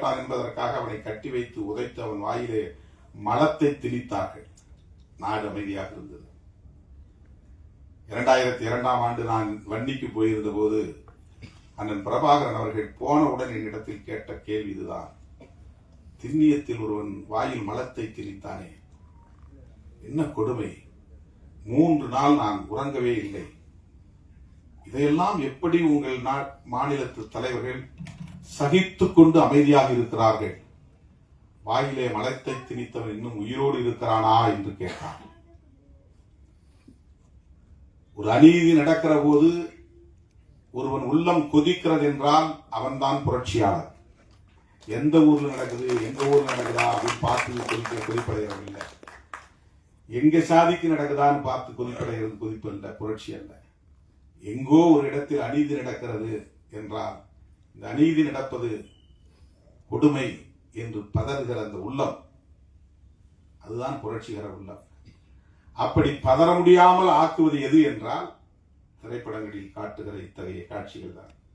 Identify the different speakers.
Speaker 1: கேட்டான் என்பதற்காக அவனை கட்டி வைத்து உதைத்து அவன் வாயிலே மலத்தை திணித்தார்கள். நாடு அமைதியாக இருந்தது. இரண்டாயிரத்தி இரண்டாம் ஆண்டு நான் வண்டிக்கு போயிருந்த போது அண்ணன் பிரபாகரன் அவர்கள் போனவுடன் என்னிடத்தில் கேட்ட கேள்வி இதுதான். திண்ணியத்தில் ஒருவன் வாயில் மலத்தை திணித்தானே? என்ன கொடுமை? மூன்று நாள் நான் உறங்கவே இல்லை. இதையெல்லாம் எப்படி உங்கள் மாநிலத்து தலைவர்கள் சகித்துக் கொண்டு அமைதியாக இருக்கிறார்கள். வாயிலே மலத்தை திணித்தவன் இன்னும் உயிரோடு இருக்கிறானா என்று கேட்டான். ஒரு அநீதி நடக்கிற போது ஒருவன் உள்ளம் கொதிக்கிறது என்றால் அவன்தான் புரட்சியாளர். எந்த ஊர்ல நடக்குது எந்த ஊர்ல நடக்குதா அப்படின்னு பார்த்து கொதிக்க கொதிப்படைகிறது இல்லை. எங்க சாதிக்கு நடக்குதான்னு பார்த்து கொதிப்படைகிறது கொதிப்பு இல்லை புரட்சி அல்ல. எங்கோ ஒரு இடத்தில் அநீதி நடக்கிறது என்றால் இந்த அநீதி நடப்பது கொடுமை என்று பதறுகிற அந்த உள்ளம் அதுதான் புரட்சிகர உள்ளம். அப்படி பதற முடியாமல் ஆக்குவது எது என்றால் திரைப்படங்களில் காட்டுகிற இத்தகைய காட்சிகள் தான்